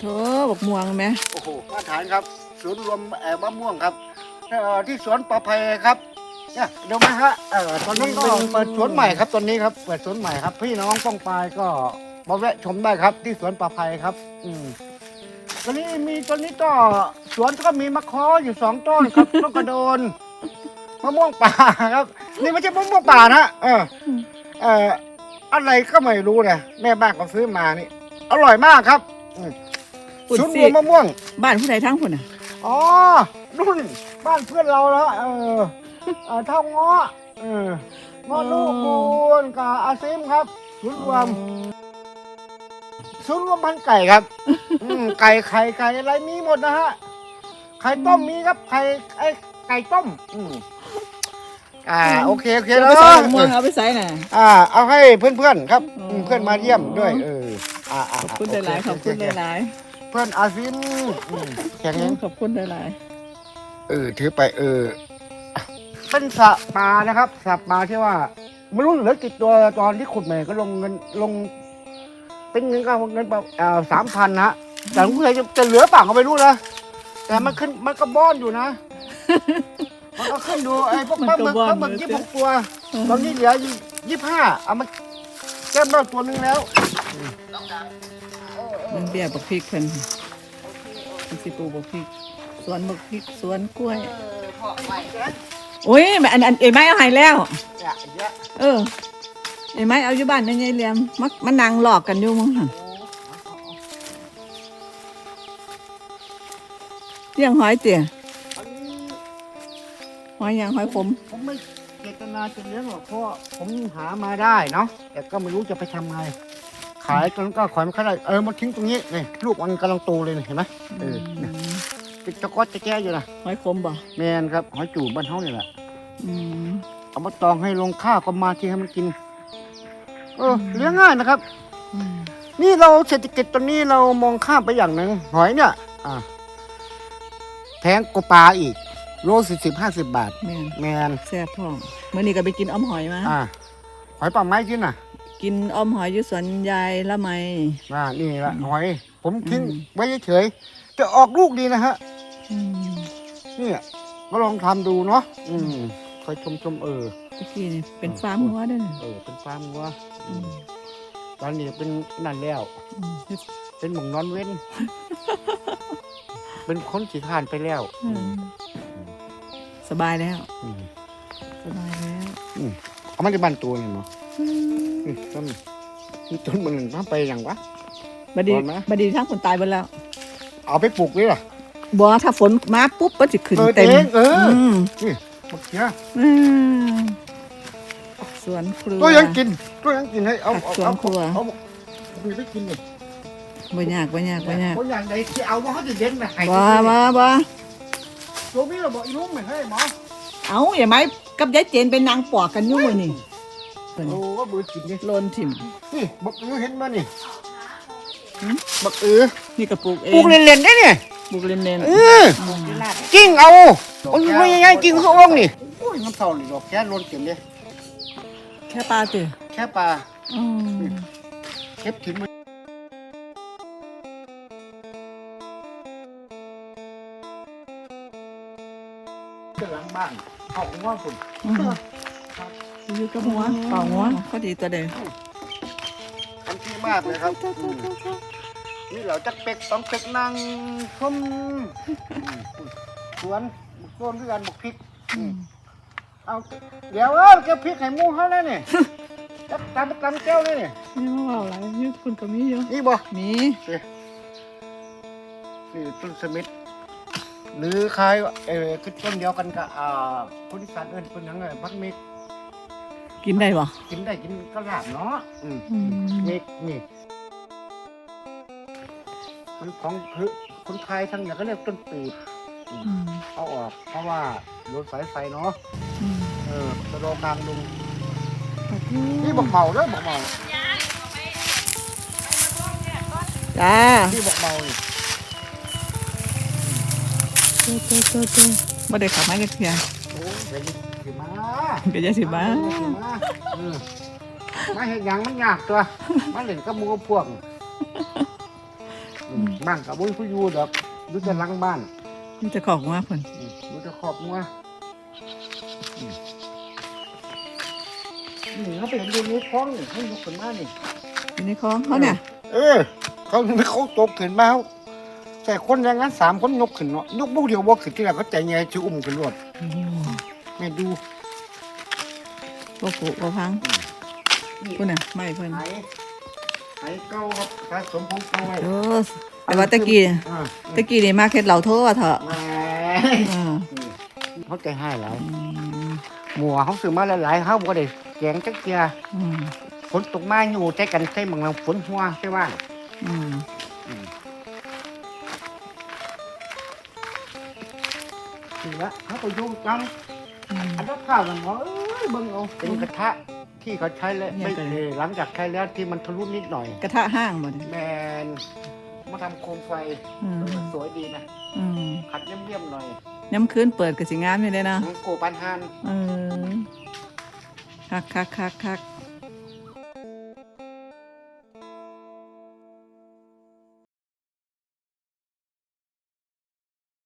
โถบักม่วงไหมโอ้โหมาตรฐานครับศูนย์รวมเอ่อมะม่วงครับเอ่อที่สวนปลาภัยครับเนี่ยเดี๋ยวมาฮะเอ่อตอนนี้เป็เปิดสวนใหม่ครับตอนนี้ครับเปิดสวนใหม่ครับ พี่น้องป้องปลายก็มาแวะชมได้ครับ ที่สวนปลาภัยครับ อืมตอนนี้มีตอนนี้ก็สวนก็มีมะขออยู่สองต้นครับต้นกระโดนมะม่วงป่าครับ นี่ไม่ใช่มะม่วงป่านะเออ เอ่ออะไรก็ไม่รู้นะแม่บ้านเขาซื้อมานี่ อร่อยมากครับอืม ปุ่นศูนย์สิรวมมะม่วง บ้านผู้ใดทั้งคนอะ อ๋อรุ่น บ้านเพื่อนเราแล้ว เออเออเท่าง้อเออง้อลูกบูนกับอาซิมครับศูนย์รวมศูนย์รวมพันไก่ครับอืมไก่ไข่ไก่อะไรมีหมดนะฮะ ไข่ต้มมีครับ ไข่ไอ้ไก่ต้ม อืมอ่า โอเค โอเคเอาแล้ไปว ใส่บักม่วงเอาไปใส่น่ะ อ่าเอาให้เพื่อนๆครับอ๋ออืมเพื่อนมาเยี่ยมด้วยเอออ่าาขอบคุณโหลายๆขอบคุณหลาย เพื่อนอาซิมอืมแข็งแรงๆขอบคุณหลายเออถือไปเออ เป็นสระปลานะครับสระปลาที่ว่าไม่รู้เหลือกี่ตัวตอนที่ขุดใหม่ก็ลงเงินลง เป็นเงินก็เงินเปล่าเอ่อสามพันนะแต่ผู้ใหญ่จะเหลือเปล่าก็ไม่รู้นะแต่มันขึ้นมันก็บ้อนอยู่นะ มันก็ขึ้นดูไอ้พวกปลาหมึกปลาหมึกยี่สิบตัว ตอนนี้เหลือยี่ห้าเอามาแก้มเราตัวหนึงแล้วๆ มันเบี้ยบักพริกเพิ่นมันสิปลูกบักพริก สวนบักพริกสวนกล้วยโอ้ยอันอันเอ้ยไม้เอาให้แล้ว เยอะเออเอ้ไม้เอาอยู่บ้านยังไงเลี้ยมมักมันนั่งหลอกกันอยู่มั้งหั่นเลี้ยงหอยเตี๋ยหอยหยังหอยขมผมไม่เจตนาจะเลี้ยงหรอกเพราะผมหามาได้เนาะแต่ก็ไม่รู้จะไปทำไง ขายจนก็ขายไม่ค่อยได้เออมาทิ้งตรงนี้นี่ลูกมันกำลังโตเลยนี่เห็นไหมเออเนี่ยเป็นตะกอดจะแก้อยู่นะหอยขมบ่แมนครับหอยจูบบ้านเฮานี่แหละอืมเอามาตองให้ลงข้าวก็มาที่ให้มันกิน เออเลี้ยงง่ายนะครับ อืมนี่เราเศรษฐกิจตอนนี้เรามองข้ามไปอย่างหนึ่งหอยเนี่ยอ่าแพงกว่าปลาอีก โลสี่สิบห้าสิบบาท แม่นแมนแซ่บท้องเมื่อนี้ก็ไปกินอ้อมหอยมาอ่าหอยปลาไม้ที่น่ะ กินอ้อมหอยอยู่สวนยายละไมอ่านี่ละหอย ผมทิ้งอืม ไว้เฉยๆจะออกลูกดีนะฮะ อืมเนี่ยก็ลองทำดูเนาะอืมคอยชมชมๆเออ ตะกี้นี่เป็นฟาร์มหัวด้วยนะเออ เป็นฟาร์มวัวอืมตอนนี้เป็นนั่นแล้ว อืมเป็นหมองนอนเว้น เป็นคนขี้ขานไปแล้วอืมสบายแล้ว อืมสบายแล้ว เอามาที่บ้านตัวนี่มั้ง นี่ต้นนี่ต้นมันทำไปอย่างวะ บัดดีร้อนไหมบัดดีทั้งคนตายไปแล้วเอาไปปลูกด้วยล่ะบ่ถ้าฝนมาปุ๊บก็จะขึ้นเออเต็มเองเอออืมนี่มะเขืออืมสวนครัว ตัวยังกินตัวยังกินให้เอาเอาสวนเอาครัว เอาเอาไปกินเลยบ่ยากบ่ยากบ่ยากคนอย่างใดที่เอาว่าเขาจะเย็นนะให้บ่บ่บ่ตัวนี้เราบอกอีลุงไม่ให้หมอเอาอย่าไหมกับยายเจนเป็นนางปอกกันอยู่มื้อนี่ เพิ่นโอ้ว่าเบื่อกินนี่โลนถิ่มนี่บักอือเห็นมานี่หืมบักอือนี่ก็ปลูกเอปลูงกเล่นๆได้เนี่ยปลูกเล่นเออๆกิ้งเอาโอ้ยไม่ยังไงกิ้งเขาอ่องนี่โอ้ยมันเศร้านี่ดอกแค่ล้นเต็มเลยแค่ปลาติแค่ปลาอืมเก็บทิ้งมันหลังบ้านเอาของว่าผม อืมอยู่กับหัวเป่าหัวก็ดีตัวเดียวทันทีมากเลยครับอืมนี่เราจะเป็กสองเป็กนั่งชมอืมสวนบุกต้นด้วยกันบุกพริกอืมเอาเดี๋ยวเออเก็บพริกไข่หมูเขาแล้วนี่จับตามตามแก้วเลยนี่นี่ว่าอะไรยืดคุณก็มีอยู่นี่บ่มีนี่ต้นสมิธหรือคล้ายเออคือต้นเดียวกันกับอ่าคนที่การเอิ้นเป็นหยังไงพักเมก กินได้บ่กินได้กินก็ลาบเนาะอืมอืมเมกนี่มันของคือคนไทยทั้งอย่างก็เรียกต้นปีบอืมอืมเอาออก เพราะว่าโดนสายไฟเนาะอืมเออตะโดกลางลุงนี่บอกเมาเด้อบอกเมาจ้าที่บอกเมานี่ตัวตัวตัวตัวบ่ได้ขับมาจักเที่ยโอ้ยเดี๋ยวนี้ สิมาก็จะสิบ้าเออมาเห็นยังมันยากตัวมาเล่นกับหมูกับพวกอืมบ้านกับบุ้ยผู้อยู่ดอกรู้จะหลังบ้านนี่จะของว่าเพิ่นอืมรู้จะขอบงัวอืมนี่เขาไปเห็นดูนี้คล้องนี่ให้ยกขึ้นมานี่ อยู่ในคลองเขาเนี่ยเออ เขาเขาตกขึ้นมาเขาแต่คนอย่างนั้นสามคนยกขึ้นเนาะยกบุกเดียวบกขึ้นที่แรกเขาใจไงจะอุ้มขึ้นรวดโอ้ แม่ดูบ่ปุบ่พังนี่พุ่นน่ะไม่เพิ่นไหไหเก้าครับผสมของเก้าไว้โอ้แต่ว่าตะกี้อ่าตะกี้นี่มาเฮ็ดเหล่าโทว่าเถอะแหมอ่าเขาใจให้หลายอืมหมัวเขาซื้อมาหลายๆเขาบ่ได้แกงจักเกียอืมฝนตกมาอยู่ใจกันใส่บางฝนหัวใช่ว่าอืมถึงละเขาก็อยู่จัง อืมอันนั้นข้าวมันบอกเอ้ยเบิ่งเอาเป็นกระทะที่เขาใช้แล้วเนี่ยไม่เป็นเออหลังจากใช้แล้วที่มันทะลุนิดหน่อย กระทะห้างบ่เนี่ยแมนมาทำโคมไฟอืมสวยดีนะอืมขัดเลี่ยมๆหน่อยย้ำคืนเปิดก็สิงามอยู่เลยนะโกปันฮันเออคักคักคักคัก